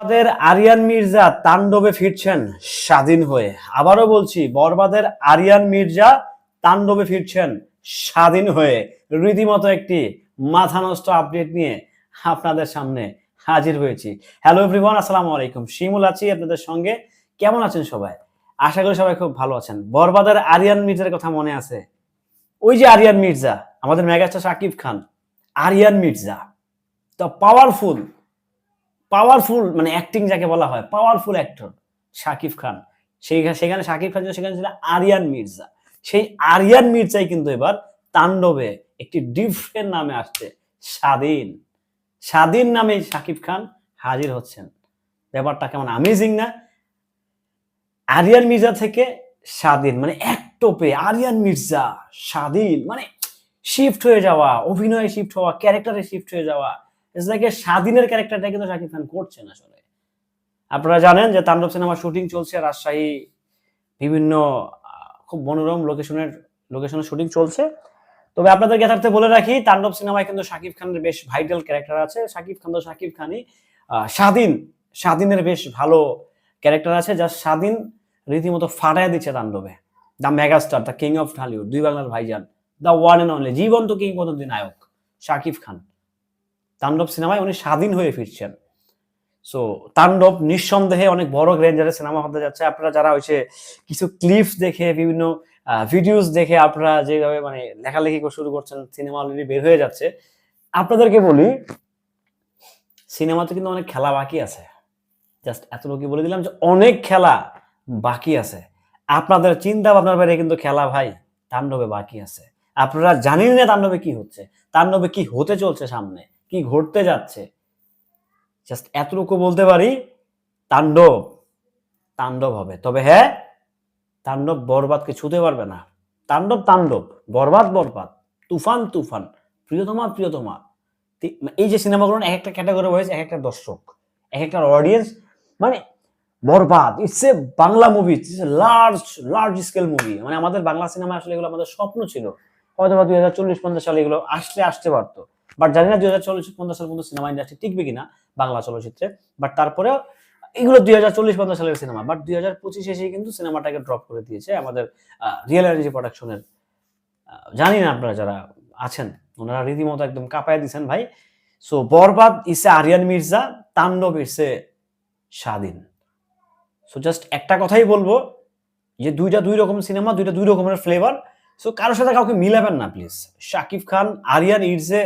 বরবাদের আরিয়ান মির্জা তাণ্ডবে ফিরছেন স্বাধীন হয়ে। আবারও বলছি, বরবাদের আরিয়ান মির্জা তাণ্ডবে ফিরছেন স্বাধীন হয়ে। রীতিমতো একটি মাথা নষ্ট আপডেট নিয়ে আপনাদের সামনে হাজির হয়েছি। হ্যালো এভরিওয়ান, আসসালামু আলাইকুম। শিমুল আছি আপনাদের সঙ্গে। কেমন আছেন সবাই? আশা করি সবাই খুব ভালো আছেন। বরবাদের আরিয়ান মির্জার কথা মনে আছে? ওই যে আরিয়ান মির্জা, আমাদের megastar Shakib Khan. Aryan Mirza the powerful powerful মানে অ্যাক্টিং যাকে বলা হয় পাওয়ারফুল অ্যাক্টর শাকিব খান। সেই সেখানে শাকিব খান সেখানে ছিল আরিয়ান মির্জা। সেই আরিয়ান মির্জাই কিন্তু এবার তাণ্ডবে একটি ডিফারেন্ট নামে আসছে, স্বাধীন। স্বাধীন নামে শাকিব খান হাজির হচ্ছেন। ব্যাপারটা কেমন আমেজিং না? আরিয়ান মির্জা থেকে স্বাধীন মানে এক টোপে আরিয়ান মির্জা স্বাধীন। মানে শিফট হয়ে যাওয়া, অভিনয়ে শিফট হওয়া ক্যারেক্টারে শিফট হয়ে যাওয়া স্বাধীনের ক্যারেক্টারটা কিন্তু শাকিব খান করছেন আসলে। আপনারা জানেন যে তাণ্ডব সিনেমার শুটিং চলছে, রাজশাহী বিভিন্ন খুব মনোরম লোকেশনের লোকেশনের শুটিং চলছে। তবে আপনাদের যথার্থে বলে রাখি, তাণ্ডব সিনেমায় কিন্তু শাকিব খানের বেশ ভাইটাল ক্যারেক্টার আছে। শাকিব খান তো শাকিব খানই স্বাধীন, স্বাধীনের বেশ ভালো ক্যারেক্টার আছে, যা স্বাধীন রীতিমতো ফাটায় দিচ্ছে তাণ্ডবে। The megastar the king of Dhallywood দুই বাংলার ভাইজান দ্য ওয়ান অ্যান্ড অনলি জীবন্ত কিংবদন্তি নায়ক শাকিব খান তাণ্ডব সিনেমায় উনি স্বাধীন হয়ে ফিরছেন। সো তাণ্ডব নিঃসন্দেহে অনেক বড় রেঞ্জারের সিনেমা হতে যাচ্ছে। আপনারা যারা হয়েছে কিছু ক্লিপস দেখে, বিভিন্ন ভিডিওস দেখে আপনারা যেভাবে মানে লেখালেখি শুরু করছেন সিনেমা অলরেডি বের হয়ে যাচ্ছে। আপনাদেরকে বলি, সিনেমাতে কিন্তু অনেক খেলা বাকি আছে। জাস্ট এতটুকু বলে দিলাম যে অনেক খেলা বাকি আছে। আপনাদের চিন্তা ভাবনার বাইরে কিন্তু খেলা ভাই, তাণ্ডবে বাকি আছে। আপনারা জানেন না তাণ্ডবে কি হচ্ছে। তাণ্ডবে কি হতে চলছে সামনে। কি ঘটতে যাচ্ছে? জাস্ট এতটুকু বলতে পারি, তাণ্ডব তাণ্ডব হবে। তবে হ্যাঁ তাণ্ডব বরবাদকে ছুতে পারবে না। তাণ্ডব তাণ্ডব, বরবাদ বরবাদ, তুফান তুফান, প্রিয়তমা প্রিয়তমা। এই যে সিনেমাগুলো এক একটা ক্যাটাগরি হয়েছে এক একটা দর্শক, এক একটা অডিয়েন্স মানে Borbaad it's a Bangla movie it's a large large scale movie মানে আমাদের বাংলা সিনেমা আসলে এগুলো আমাদের স্বপ্ন ছিল। হয়তো বা দুই হাজার চল্লিশ, পঞ্চাশ সালে এগুলো আসলে, আসতে পারতো। বাট জানি না দুই হাজার চল্লিশ পঞ্চাশ সাল পর্যন্ত সিনেমা ইন্ডাস্ট্রি টিকবে কিনা বাংলা চলচ্চিত্রে, বাট তারপরেও এগুলো দুই হাজার চল্লিশ, পঞ্চাশ সালের সিনেমা, বাট দুই হাজার পঁচিশ এসে কিন্তু সিনেমাটাকে ড্রপ করে দিয়েছে আমাদের রিয়েল এনার্জি প্রোডাকশনের জানি না আপনারা যারা আছেন, ওনারা রীতিমতো একদম কাঁপায় দিছেন ভাই। সো বরবাদ ইসে আরিয়ান মির্জা, তাণ্ডব ইসে স্বাধীন। সো জাস্ট একটা কথাই বলব, যে দুইটা দুই রকম সিনেমা, দুইটা দুই রকমের ফ্লেভার সো কারোর সাথে কাউকে মিলাবেন না প্লিজ শাকিব খান, আরিয়ান ইটসে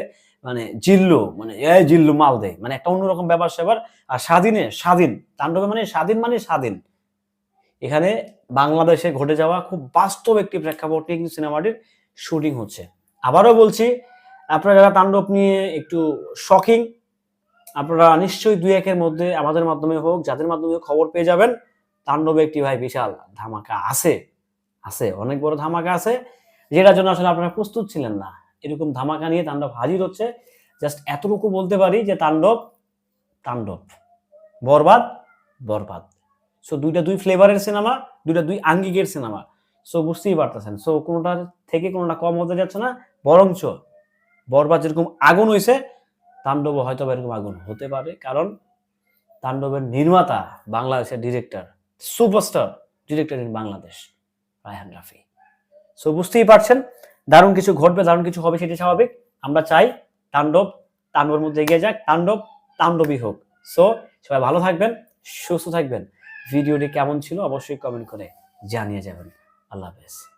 মানে জিল্লু মানে এ জিল্লু মাল দেয়। মানে একটা অন্যরকম ব্যাপার সেবার আর স্বাধীনে, স্বাধীন, তাণ্ডবে মানে স্বাধীন মানে স্বাধীন। এখানে বাংলাদেশে ঘটে যাওয়া খুব বাস্তব একটি প্রেক্ষাপট নিয়ে কিন্তু সিনেমাটির শুটিং হচ্ছে। আবারও বলছি, আপনারা যারা তাণ্ডব নিয়ে একটু শকিং, আপনারা নিশ্চয়ই দুই একের মধ্যে, আমাদের মাধ্যমে হোক, যাদের মাধ্যমে খবর পেয়ে যাবেন। তাণ্ডবে একটি ভাই বিশাল ধামাকা আছে আছে, অনেক বড় ধামাকা আছে, যেটার জন্য আসলে আপনারা প্রস্তুত ছিলেন না। এরকম ধামাকা নিয়ে তাণ্ডব হাজির হচ্ছে। জাস্ট এতটুকু বলতে পারি যে তাণ্ডব তাণ্ডব। বরবাদ বরবাদ। সো দুইটা দুই ফ্লেভারের সিনেমা দুইটা দুই আঙ্গিকের সিনেমা সো বুঝতেই পারতেছেন। সো কোনোটার থেকে কোনোটা কম হতে যাচ্ছে না, বরঞ্চ বরবাদ যেরকম আগুন হয়েছে তাণ্ডব হয়তো এরকম আগুন হতে পারে। কারণ তাণ্ডবের নির্মাতা বাংলাদেশের director superstar director in Bangladesh Raihan Rafi so বুঝতেই পারছেন? দারুণ কিছু ঘটবে, দারুণ কিছু হবে সেটি স্বাভাবিক। আমরা চাই তাণ্ডব, তাণ্ডবের মধ্যে এগিয়ে যাক। তাণ্ডব, তাণ্ডবই হোক। সো সবাই ভালো থাকবেন, সুস্থ থাকবেন। ভিডিওটি কেমন ছিল অবশ্যই কমেন্ট করে জানিয়ে যাবেন। আল্লাহ হাফেজ।